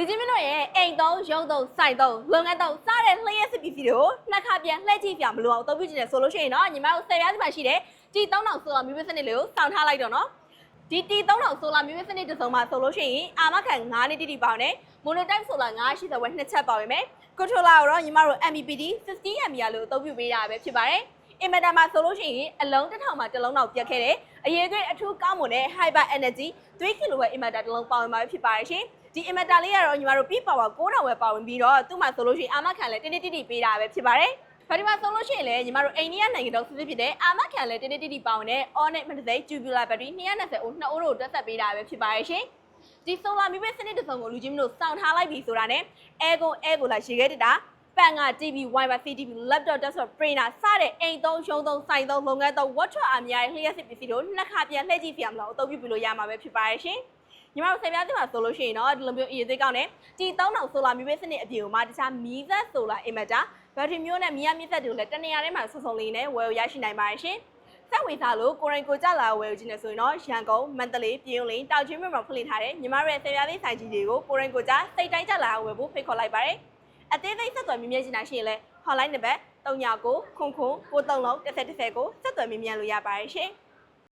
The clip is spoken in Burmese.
လူကြီးမင်းတို့ရဲ့အိမ်သုံးရုံသုံးစိုက်သုံးလုပ်ငန်းသုံးစားတဲ့လျှက်စစ်ပစ္စည်းတွေကိုနှစ်ခါပြန်လှည့်ကြည့်ပြမလို့အောင်အသုံးပြုချင်တယ်ဆိုလို့ရှိရင်တော့ညီမတို့ဆယ်ပြားစီမှာရှိတဲ့ဒီ3000ဆိုလာမျိုးစနစ်လေးကိုစောင့်ထားလိုက်တော့နော်ဒီတီ3000ဆိုလာမျိုးစနစ်တစ်စုံမှာဆိုလို့ရှိရင်အာမခံ9နှစ်တိတိပေါင်းနဲ့မိုနိုတိုက်ဆိုလာ980ဝက်နှစ်ချက်ပါဝင်မယ်ကွန်ထရိုလာကိုတော့ညီမတို့ MPPD 15 mAh လို့အသုံးပြုပေးရတာပဲဖြစ်ပါတယ်အင်မတန်မှာဆိုလို့ရှိရင်အလုံးတစ်ထောင်မှာတစ်လုံးတော့ပြတ်ခဲ့တယ်အရေးကြီးအထူးကောင်းမွန်တဲ့ Hyper Energy 3 kW inverter တစ်လုံးပါဝင်ပါပဲဖြစ်ပါတယ်ရှင် ဒီ inverter လေးကတော့ညီမတို့ peak power 9000ဝယ်ပါဝင်ပြီးတော့သူ့မှာဆိုလို့ရှိရင်အာမခံလည်းတင်းတင်းတိတိပေးတာပဲဖြစ်ပါတယ်ဘာဒီမှာဆိုလို့ရှိရင်လည်းညီမတို့အိန္ဒိယနိုင်ငံတော်စစ်စစ်ဖြစ်တဲ့အာမခံလည်းတင်းတင်းတိတိပါဝင်တဲ့ Onyx Magnetic Tubular Battery 220အိုး2အိုးတို့တက်ဆက်ပေးတာပဲဖြစ်ပါတယ်ရှင်ဒီ solar မီးပဲစနစ်တစ်စုံကိုလူကြီးမလို့စောင့်ထားလိုက်ပြီဆိုတာနဲ့ air ကို air ကိုလာရေခဲတက်တာပန်က TV, Wi-Fi, CTV, laptop, desktop, printer စတဲ့အိမ်သုံးရှုံးသုံးစိုက်သုံးလုပ်ငန်းသုံး watch အများကြီးလျှက်စစ်ပစ္စည်းတို့နှစ်ခါပြန်လှည့်ကြည့်ပြရမလို့အသုံးပြုပြီးလို့ရမှာပဲဖြစ်ပါရဲ့ရှင်။ ညီမတို့ဆယ်ပြားတင်မှာဆိုလို့ရှိရင်တော့ဒီလိုမျိုးအရေးသေးကောင်းနဲ့ဒီ3000ဆိုလာမီးပဲစနစ်အပြင်ကိုမှတခြားမီးသက်ဆိုလာ inverter ဘက်ထရီမျိုးနဲ့မီးရမြင့်သက်တွေကိုလည်းတနေရာထဲမှာစုံစုံလေးနဲ့ဝယ်ရရှိနိုင်ပါရဲ့ရှင်။စက်ဝေစားလို့ကိုရင်ကိုကြလာဝယ်ယူခြင်းနဲ့ဆိုရင်တော့ရန်ကုန်မန္တလေးပြည်ုံလင်းတောင်ချင်းမြို့မှာဖွင့်လှစ်ထားတဲ့ညီမတို့ရဲ့ဆယ်ပြားသေးဆိုင်ကြီးတွေကိုကိုရင်ကိုကြစိတ်တိုင်းကြလာဝယ်ဖို့ဖိတ်ခေါ်လိုက်ပါတယ်။အသေးစိတ်ဆက်သွယ်မြင်မြင်ချင်တာရှိရင်လည်း hotline နံပါတ်39ခုခုခု93လုံး1010ကိုဆက်သွယ်မြင်မြင်လို့ရပါတယ်ရှင်။